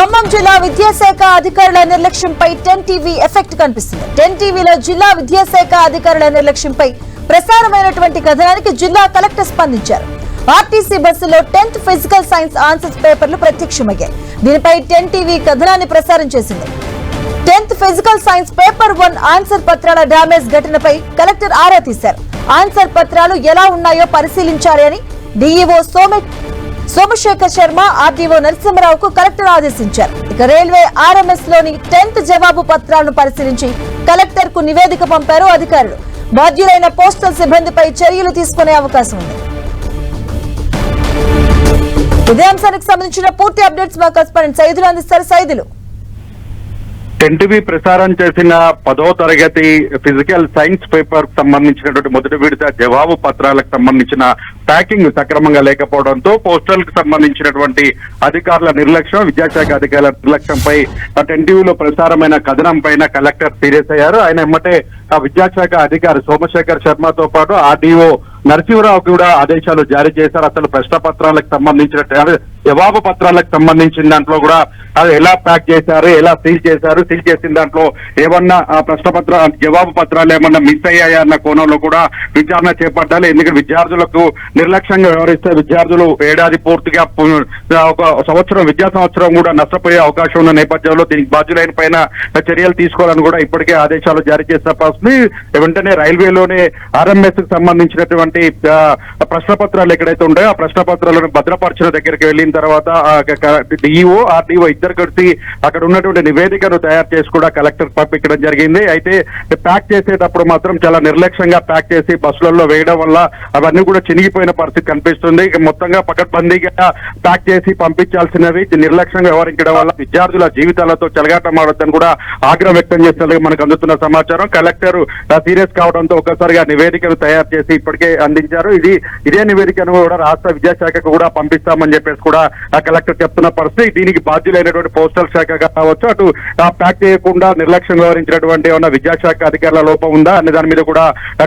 జిల్లా విద్యాశాఖ అధికారుల నిర్లక్ష్యంపై టెన్ టీవీ ఎఫెక్ట్ కనిపిస్తుంది. టెన్ టీవీలో జిల్లా విద్యాశాఖ అధికారుల నిర్లక్ష్యంపై ప్రసారమైనటువంటి కథనానికి జిల్లా కలెక్టర్ స్పందించారు. ఆర్టీసీ బస్సులో టెన్త్ ఫిజికల్ సైన్స్ ఆన్సర్స్ పేపర్లు ప్రత్యక్షమయ్యాయి. దీనిపై టెన్ టీవీ కథనాన్ని ప్రసారం చేసింది. Tenth physical science paper one answer పత్రాల డ్యామేజ్ ఘటనపై కలెక్టర్ ఆరా తీశారు. ఆన్సర్ పత్రాలు ఎలా ఉన్నాయో పరిశీలించాలి అని డీఈఓ సోమె సోమశేఖర్ శర్మ ఆర్డీఓ నరసింహరావుకు కలెక్టర్ ఆదేశించారు. ఇక రైల్వే ఆర్ఎంఎస్లోని టెన్త్ జవాబు పత్రాలను పరిశీలించి కలెక్టర్కు నివేదిక పంపారు అధికారులు. బాధ్యులైన పోస్టల్ సిబ్బందిపై చర్యలు తీసుకునే అవకాశం ఉంది. ఇదే అంశానికి సంబంధించిన పూర్తి అప్డేట్స్ మా కరెస్పాండెంట్ సైదులు అందిస్తారు. సైదులు. టెన్టీవీ ప్రసారం చేసిన పదో తరగతి ఫిజికల్ సైన్స్ పేపర్ సంబంధించినటువంటి మొదటి విడత జవాబు పత్రాలకు సంబంధించిన ప్యాకింగ్ సక్రమంగా లేకపోవడంతో పోస్టల్కు సంబంధించినటువంటి అధికారుల నిర్లక్ష్యం విద్యాశాఖ అధికారుల నిర్లక్ష్యంపై టెన్టీవీలో ప్రసారమైన కథనం పైన కలెక్టర్ సీరియస్ అయ్యారు. ఆయన ఎమ్మటే ఆ విద్యాశాఖ అధికారి సోమశేఖర్ శర్మతో పాటు ఆర్డీఓ నరసింహరావు కూడా ఆదేశాలు జారీ చేశారు. అసలు ప్రశ్న పత్రాలకు సంబంధించిన జవాబు పత్రాలకు సంబంధించిన దాంట్లో కూడా అది ఎలా ప్యాక్ చేశారు ఎలా సీల్ చేశారు సీల్ చేసిన దాంట్లో ఏమన్నా ఆ ప్రశ్న పత్ర జవాబు పత్రాలు ఏమన్నా మిస్ అయ్యాయా అన్న కోణంలో కూడా విచారణ చేపట్టాలి. ఎందుకంటే విద్యార్థులకు నిర్లక్ష్యంగా వ్యవహరిస్తే విద్యార్థులు ఏడాది పూర్తిగా ఒక సంవత్సరం విద్యా సంవత్సరం కూడా నష్టపోయే అవకాశం ఉన్న నేపథ్యంలో దీనికి బాధ్యులైన పైన చర్యలు తీసుకోవాలని కూడా ఇప్పటికే ఆదేశాలు జారీ చేసిన పరిస్థితి. వెంటనే రైల్వేలోనే ఆర్ఎంఎస్కి సంబంధించినటువంటి ప్రశ్న పత్రాలు ఎక్కడైతే ఉంటాయో ఆ ప్రశ్న పత్రాలను భద్రపరచిన దగ్గరికి వెళ్ళి అయిన తర్వాత డిఈఓ ఆర్డీఓ ఇద్దరు కలిసి అక్కడ ఉన్నటువంటి నివేదికను తయారు చేసి కూడా కలెక్టర్ పంపించడం జరిగింది. అయితే ప్యాక్ చేసేటప్పుడు మాత్రం చాలా నిర్లక్ష్యంగా ప్యాక్ చేసి బస్సులలో వేయడం వల్ల అవన్నీ కూడా చినిగిపోయిన పరిస్థితి కనిపిస్తుంది. మొత్తంగా పకడ్బందీగా ప్యాక్ చేసి పంపించాల్సినవి నిర్లక్ష్యంగా వ్యవహరించడం వల్ల విద్యార్థుల జీవితాలతో చెలగాటమాడొద్దని కూడా ఆగ్రహం వ్యక్తం చేస్తున్నట్టుగా మనకు అందుతున్న సమాచారం. కలెక్టర్ సీరియస్ కావడంతో ఒక్కసారిగా నివేదికను తయారు చేసి ఇప్పటికే అందించారు. ఇది ఇదే నివేదికను కూడా రాష్ట్ర విద్యాశాఖకు కూడా పంపిస్తామని చెప్పేసి కూడా ఆ కలెక్టర్ చెప్తున్న పరిస్థితి దీనికి బాధ్యులైనటువంటి పోస్టల్ శాఖ కావచ్చు అటు ప్యాక్ చేయకుండా నిర్లక్ష్యం వ్యవహరించినటువంటి ఏమన్నా విద్యాశాఖ అధికారుల లోపం ఉందా? అనే దాని మీద కూడా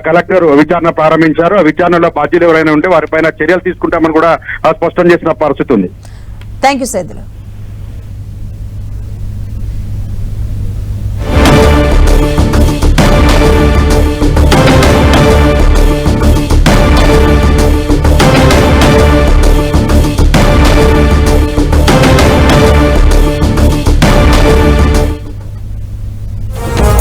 కలెక్టర్ విచారణ ప్రారంభించారు. ఆ విచారణలో బాధ్యులు ఎవరైనా ఉంటే వారిపైన చర్యలు తీసుకుంటామని కూడా స్పష్టం చేసిన పరిస్థితి ఉంది. Thank you